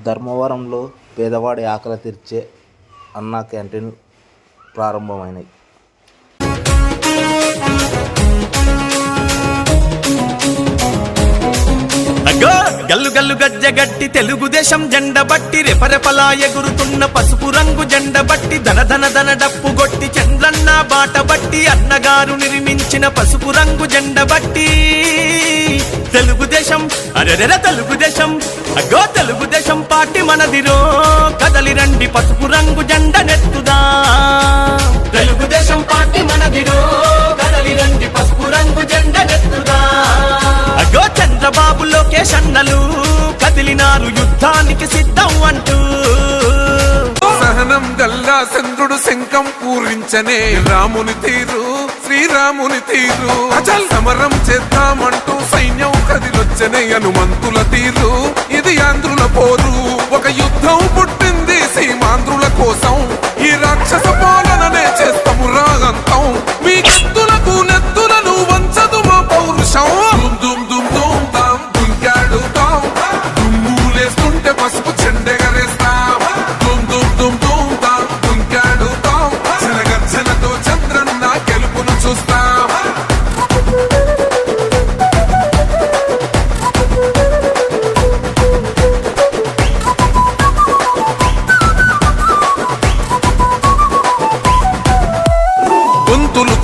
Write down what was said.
ధర్మవరంలో పేదవాడి ఆకలి తీర్చే అన్నా క్యాంటీన్ ప్రారంభమైనాయి. గల్లు గల్లు గజ్జ గట్టి తెలుగుదేశం జెండ బట్టి రెపరెపలా ఎగురుతున్న పసుపు రంగు జెండ బట్టి ధన ధన ధన డప్పు గొట్టి చంద్రన్న బాట బట్టి అన్నగారు నిర్మించిన పసుపు రంగు జెండ బట్టి అరెరెర తెలుగుదేశం అగ్గో తెలుగుదేశం పార్టీ మనదిరో కదలి రండి పసుపు రంగు జెండ నెత్తుదా. తెలుగుదేశం పార్టీ మనదిరో కదలి రండి పసుపు రంగు జెండ నెత్తుదా. అగో చంద్రబాబు లోకేష్ అన్నలు కదిలినారు యుద్ధానికి సిద్ధం అంటూ. సహనం గల్లా చంద్రుడు శంఖం పూరించనే. రాముని తీరు శ్రీరాముని తీరు. అచల్! సమరం చేద్దామంటూ సైన్యం కదిలొచ్చనే హనుమంతుల తీరు. ఇది ఆంధ్రుల పోరు. ఒక యుద్ధం పుట్టు